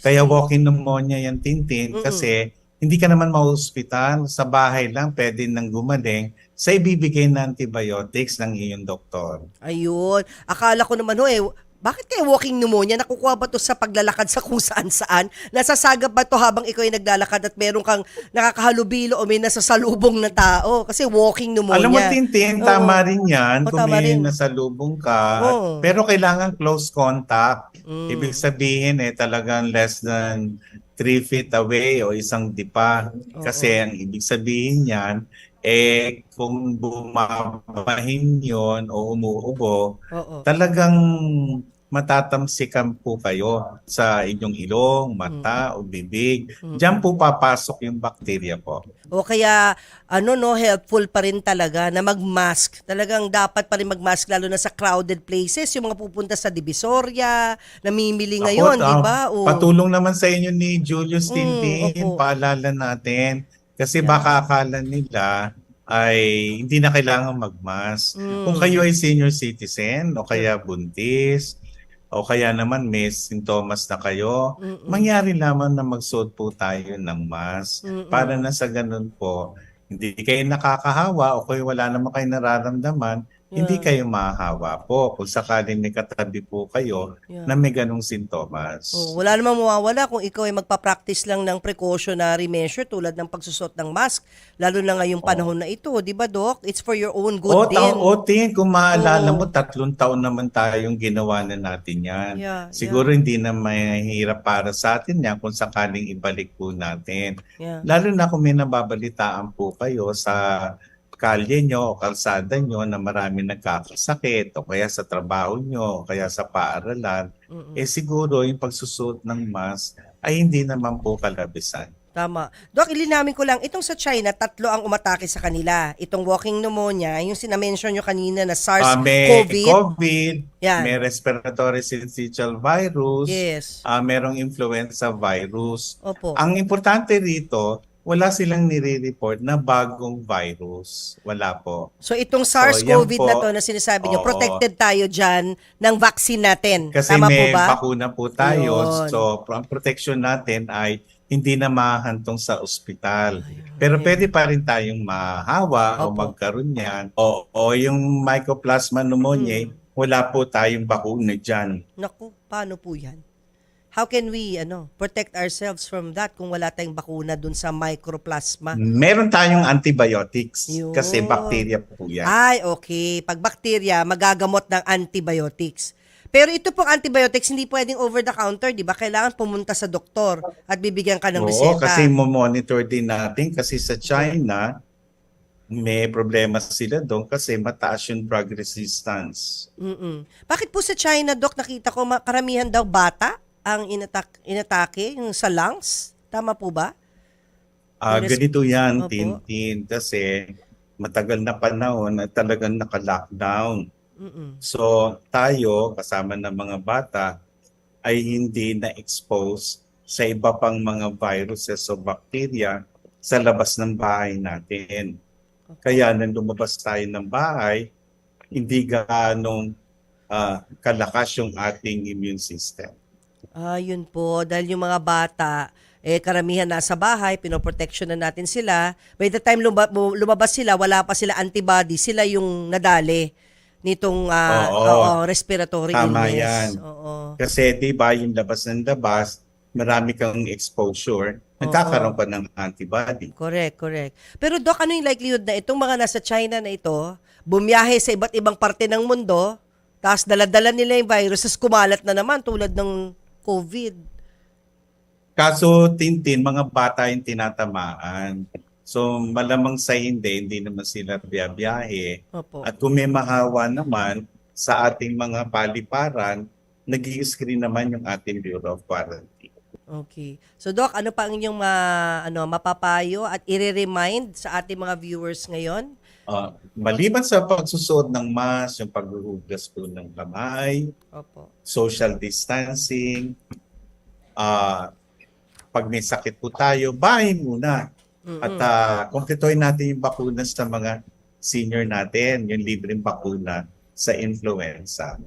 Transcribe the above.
Kaya see. walking pneumonia yan, Tintin, Mm-mm. kasi hindi ka naman ma-hospital, sa bahay lang pwede nang gumaling sa ibibigay na antibiotics ng iyong doktor. Ayun. Akala ko naman ho eh, bakit kaya walking pneumonia? Nakukuha ba to sa paglalakad sa kung saan saan? Nasasagap ba to habang ikaw ay naglalakad at meron kang nakakahalubilo o may nasasalubong na tao? Kasi walking pneumonia. Alam mo, Tintin, Oo. tama rin yan Oo, kung tama may rin. nasalubong ka. Oo. Pero kailangan close contact. Mm. Ibig sabihin eh talagang less than 3 feet away o isang dipa. Kasi ang ibig sabihin niyan, eh kung bumabahin yon o umuubo, Oo. talagang matatamsikan po kayo sa inyong ilong, mata o bibig. Mm. Diyan po papasok yung bakterya po. O kaya, ano no, helpful pa rin talaga na mag-mask. Talagang dapat pa rin mag-mask lalo na sa crowded places. Yung mga pupunta sa Divisoria, namimili ngayon, di ah, ba? O, Patulong naman sa inyo ni Julius Mm, Tintin, paalala natin. Kasi Yeah. baka akala nila ay hindi na kailangan magmas. Mm. Kung kayo ay senior citizen o kaya buntis o kaya naman may sintomas na kayo, Mm-mm. mangyari lamang na magsuot po tayo ng mask Mm-mm. para na sa ganun po, hindi kayo nakakahawa o kung wala naman kayo nararamdaman, hindi Yeah. kayo mahahawa po kung sakaling may katabi po kayo Yeah. na may ganong sintomas. Oh, wala namang mawawala kung ikaw ay magpa-practice lang ng precautionary measure tulad ng pagsusot ng mask, lalo na ngayong panahon na ito, di ba, Doc? It's for your own good o, din. o, Tin, kung maalala Oo. mo, tatlong taon naman tayong ginawa na natin yan. Yeah, Siguro hindi na mahirap para sa atin yan kung sakaling ibalik po natin. Yeah. Lalo na kung may nababalitaan po kayo sa kalye nyo o kalsada nyo na marami nagkakasakit o kaya sa trabaho nyo o kaya sa paaralan, Mm-mm. eh siguro yung pagsusuot ng mask ay hindi naman po kalabisan. Tama. Doc, ilinamin ko lang, itong sa China, tatlo ang umatake sa kanila. Itong walking pneumonia, yung sinamention nyo kanina na Ah, may SARS-CoV. COVID, Yan. may respiratory syncytial virus, Yes. ah, merong influenza virus. Opo. Ang importante rito, wala silang nire-report na bagong virus. Wala po. So itong So, SARS-CoV po. na to na sinasabi nyo, Oo. protected tayo dyan ng vaccine natin. Kasi Tama po may ba? bakuna po tayo. Yun. So, ang protection natin ay hindi na mahantong sa ospital. Ayun. Pero pwede pa rin tayong mahawa o Opo. magkaroon yan. O, o yung mycoplasma pneumoniae, Mm. wala po tayong bakuna dyan. Naku, paano po yan? How can we ano protect ourselves from that kung wala tayong bakuna dun sa microplasma? Meron tayong antibiotics Yun. kasi bacteria po yan. Ay, okay. Pag bacteria, magagamot ng antibiotics. Pero ito pong antibiotics, hindi pwedeng over-the-counter, di ba? Kailangan pumunta sa doktor at bibigyan ka ng Oo, reseta. kasi mo-monitor din natin kasi sa China, may problema sila doon kasi mataas yung drug resistance. Mm-mm. Bakit po sa China, Doc, nakita ko karamihan daw bata ang inatak inatake, yung sa lungs? Tama po ba? Ah, Yung ganito yan, Opo. Tintin, kasi matagal na panahon at talagang naka-lockdown. Mm-mm. So tayo, kasama ng mga bata, ay hindi na-expose sa iba pang mga viruses o bacteria sa labas ng bahay natin. Kaya nang lumabas tayo ng bahay, hindi gaanong ah, kalakas yung ating immune system. Ah, yun po. Dahil yung mga bata, eh, karamihan nasa bahay, pinoprotection na natin sila. By the time luma- bu- lumabas sila, wala pa sila antibody, sila yung nadali nitong ah, Oo. oo, respiratory Tama illness. yan. Oo. Kasi di ba yung labas ng labas, marami kang exposure, nagkakaroon ka ng antibody. Correct, correct. Pero Doc, ano yung likelihood na itong mga nasa China na ito, bumiyahe sa iba't ibang parte ng mundo, tapos daladala nila yung virus, tapos kumalat na naman tulad ng COVID. Kaso Tintin, mga bata yung tinatamaan. So malamang sa hindi, hindi naman sila biyabiyahe. Opo. At kung may mahawa naman sa ating mga paliparan, nag screen naman yung ating Bureau of Quarantine. Okay. So Doc, ano pa ang inyong ma, ano, mapapayo at i-remind sa ating mga viewers ngayon? Uh, maliban sa pagsusuot ng mask, yung paghuhugas po ng kamay, Opo. social distancing, ah pag may sakit po tayo, bahay muna. Mm-mm. At uh, kumpletuhin natin yung bakuna sa mga senior natin, yung libreng bakuna sa influenza.